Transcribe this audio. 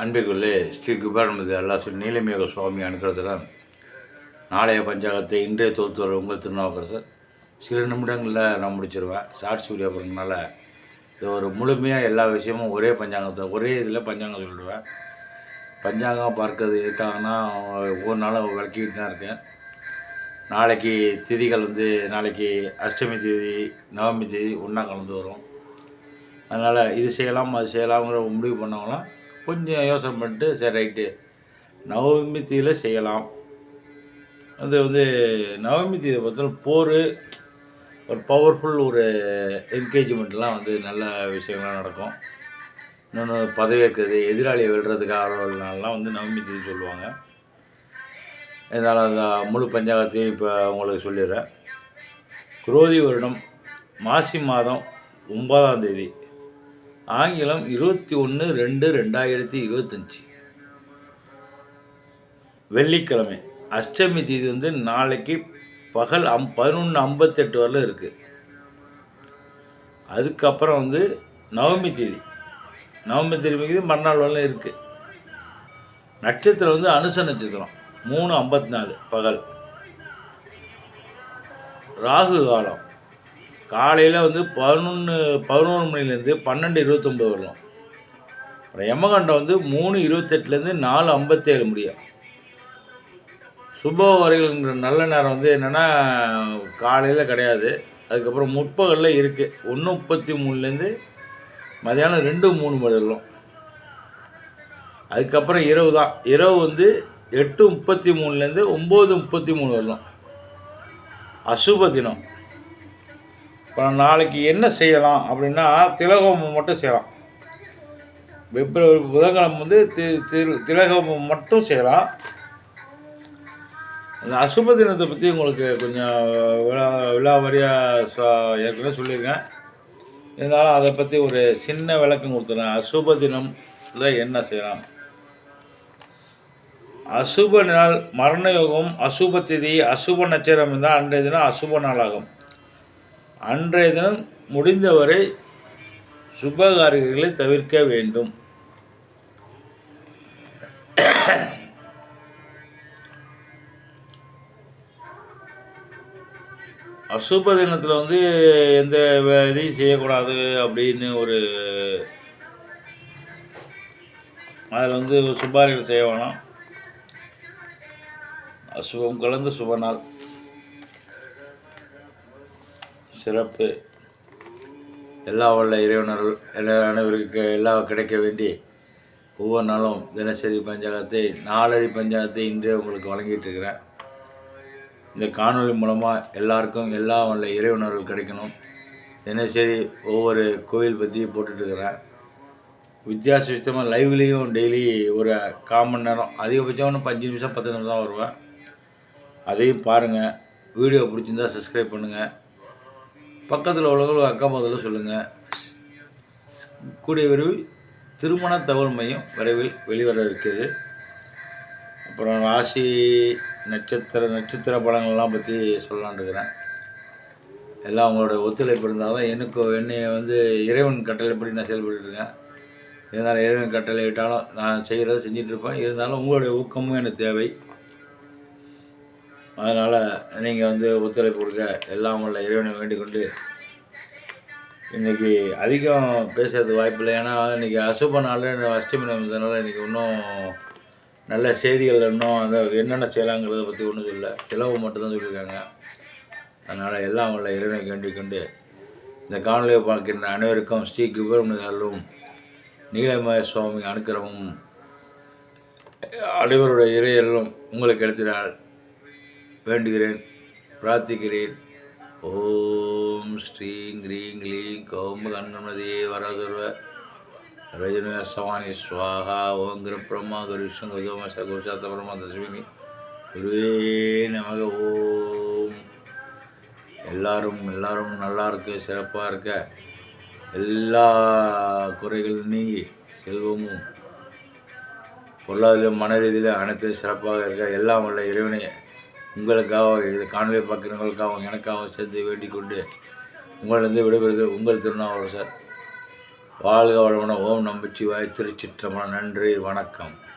அன்பிற்குள்ளே ஸ்ரீ குபேரமதி அல்லாசு நீலமேக சுவாமி அனுக்கிறதுடன் நாளைய பஞ்சாங்கத்தை இன்றைய தொகுத்துவர் உங்கள் திருநாவுக்கரசர். சில நிமிடங்களில் நான் முடிச்சிருவேன். ஷார்ட்ஸ் வீடியோ பண்ணுறதுனால இது ஒரு முழுமையாக எல்லா விஷயமும் ஒரே பஞ்சாங்கத்தை ஒரே இதில் பஞ்சாங்கம் சொல்லிடுவேன். பஞ்சாங்கம் பார்க்கறது எதுக்காகனா ஒவ்வொரு நாளும் விளக்கிக்கிட்டு தான் இருக்கேன். நாளைக்கு திதிகள் வந்து நாளைக்கு அஷ்டமி தேதி நவமி தேதி ஒன்றா கலந்து வரும். அதனால் இது செய்யலாம் அது செய்யலாம்ங்கிற முடிவு பண்ணவங்களாம் கொஞ்சம் யோசனை பண்ணிட்டு சரி ரைட்டு. நவமி தீயில் செய்யலாம். அது வந்து நவமி தீயை பொறுத்தவரை போர் ஒரு பவர்ஃபுல் ஒரு என்கேஜ்மெண்ட்லாம் வந்து நல்ல விஷயங்கள்லாம் நடக்கும். இன்னொன்று பதவியேற்கிறது எதிராளியை வெல்றதுக்காகலாம் வந்து நவமி தேதி சொல்லுவாங்க. இதனால் அந்த முழு பஞ்சாங்கத்தையும் இப்போ உங்களுக்கு சொல்லிடுறேன். குரோதி வருடம் மாசி மாதம் ஒன்பதாம் தேதி. ஆங்கிலம் இருபத்தி ஒன்று ரெண்டு ரெண்டாயிரத்தி இருபத்தஞ்சி. வெள்ளிக்கிழமை அஷ்டமி தேதி வந்து நாளைக்கு பகல் அம் பதினொன்று ஐம்பத்தெட்டு வரலும் இருக்குது அதுக்கப்புறம் வந்து நவமி தேதி. நவமி தேதி மறுநாள் வரலாம் இருக்குது நட்சத்திரம் வந்து அனுச நட்சத்திரம் மூணு ஐம்பத்தி நாலு பகல். ராகு காலம் காலையில் வந்து பதினொன்று பதினோரு மணிலேருந்து பன்னெண்டு இருபத்தொம்பது வரலாம் அப்புறம் யமகண்டம் வந்து மூணு இருபத்தெட்டுலேருந்து நாலு ஐம்பத்தேழு முடியும். சுப வரைகள்ங்கிற நல்ல நேரம் வந்து என்னென்னா காலையில் கிடையாது. அதுக்கப்புறம் முற்பகலில் இருக்குது ஒன்று முப்பத்தி மூணுலேருந்து மதியானம் ரெண்டு மூணு மணி அதுக்கப்புறம் இரவு தான். இரவு வந்து எட்டு முப்பத்தி மூணுலேருந்து ஒம்பது முப்பத்தி மூணு வரலாம் அசுப தினம். இப்போ நாளைக்கு என்ன செய்யலாம் அப்படின்னா திலகோமம் மட்டும் செய்யலாம். பிப்ரவரி புதன்கிழமை வந்து தி திரு திலகோமம் மட்டும் செய்யலாம். அந்த அசுப தினத்தை பற்றி உங்களுக்கு கொஞ்சம் விழா விழாவாரியாக ஏற்கனவே சொல்லியிருக்கேன். இருந்தாலும் அதை பற்றி ஒரு சின்ன விளக்கம் கொடுத்துறேன். அசுப தினம் என்ன செய்யலாம்? அசுப நாள் மரண யோகம் அசுப திதி அசுப நட்சத்திரம் இருந்தால் அன்றைய தினம் அசுப நாளாகும். அன்றைய தினம் முடிந்தவரை சுபகாரியங்களை தவிர்க்க வேண்டும். அசுப தினத்தில் வந்து எந்த இதையும் செய்யக்கூடாது அப்படின்னு ஒரு அதில் வந்து சுபாரிகள் செய்ய வேணாம். அசுபம் கலந்த சுப நாள். சிறப்பு. எல்லா வல்ல இறைவனர்கள் எல்லா அனைவருக்கு எல்லா கிடைக்க வேண்டி ஒவ்வொரு நாளும் தினசரி பஞ்சாங்கத்தை நாலரை பஞ்சாங்கத்தை இன்றே உங்களுக்கு வழங்கிட்டு இருக்கிறேன். இந்த காணொளி மூலமாக எல்லாருக்கும் எல்லா உள்ள இறைவனர்கள் கிடைக்கணும். தினசரி ஒவ்வொரு கோயில் பற்றி போட்டுட்ருக்கிறேன் வித்தியாச விஷயமாக லைவ்லேயும் டெய்லி ஒரு கால் நேரம் அதிகபட்சம் ஒன்று பஞ்சு நிமிஷம் பத்து நிமிஷம் தான் வருவேன். அதையும் பாருங்கள் வீடியோ பிடிச்சிருந்தா சப்ஸ்கிரைப் பண்ணுங்கள் பக்கத்தில் உள்ளவர்கள் அக்கா பக்கத்தில் சொல்லுங்கள் கூடிய விரைவில் திருமண தகவல் மையம் விரைவில் வெளிவர இருக்குது. அப்புறம் ராசி நட்சத்திர நட்சத்திர படங்கள்லாம் பற்றி சொல்லலான்னு இருக்கிறேன். எல்லாம் உங்களோட ஒத்துழைப்பு இருந்தால் தான் எனக்கு என்னை வந்து இறைவன் கட்டளைப்படி நான் செயல்பட்டு இருக்கேன். இருந்தாலும் இறைவன் கட்டளை விட்டாலும் நான் செய்கிறத செஞ்சிட்ருப்பேன் இருந்தாலும் உங்களுடைய ஊக்கமும் எனக்கு தேவை. அதனால் நீங்கள் வந்து ஒத்துழைப்பு கொடுக்க எல்லாம் உள்ள இறைவனை வேண்டிக்கொண்டு இன்றைக்கி அதிகம் பேசுறது வாய்ப்பு இல்லை. ஏன்னா இன்றைக்கி அசுப நாள் அஷ்டமி இருந்ததுனால இன்றைக்கி இன்னும் நல்ல செய்திகள் இன்னும் அந்த என்னென்ன செய்யலாங்கிறத பற்றி ஒன்றும் சொல்லலை. செலவு மட்டும்தான் சொல்லியிருக்காங்க. அதனால் எல்லாம் உள்ள இறைவனை வேண்டிக்கொண்டு இந்த காணொலியை பார்க்கின்ற அனைவருக்கும் ஸ்ரீ குபேரமும் நீலமய சுவாமி அனுக்கிரமும் அனைவருடைய இறையலும் உங்களுக்கு எடுத்தினால் வேண்டுகிறேன். பிரார்த்திக்கிறேன். ஓம் ஸ்ரீங் க்ரீங் க்ளீங் கௌம கண்ணமதியே வரதுர்வ ரஜினி சவானி ஸ்வாகா. ஓம் கிர பிரம்மா கருஷம் கௌதம சகோஷாத்த பிரம்மா தஸ்வினி குருவே நமக. ஓம். எல்லாரும் எல்லாரும் நல்லா இருக்க சிறப்பாக இருக்க. எல்லா குறைகளும் நீங்கி செல்வமும் பொருளாதார மன ரீதியில் அனைத்தும் சிறப்பாக இருக்க. எல்லாம் உள்ள இறைவனை. உங்களுக்காக இது காணொலி பார்க்குறவங்களுக்காகவும் எனக்காகவும் சேர்ந்து வேண்டிக் கொண்டு உங்களிடம் விடைபெறுவது உங்கள் திருநாவலர் சார் வாழ்க வளமுன ஓம் நமச்சிவாய். திருச்சிற்றம்பலம். நன்றி. வணக்கம்.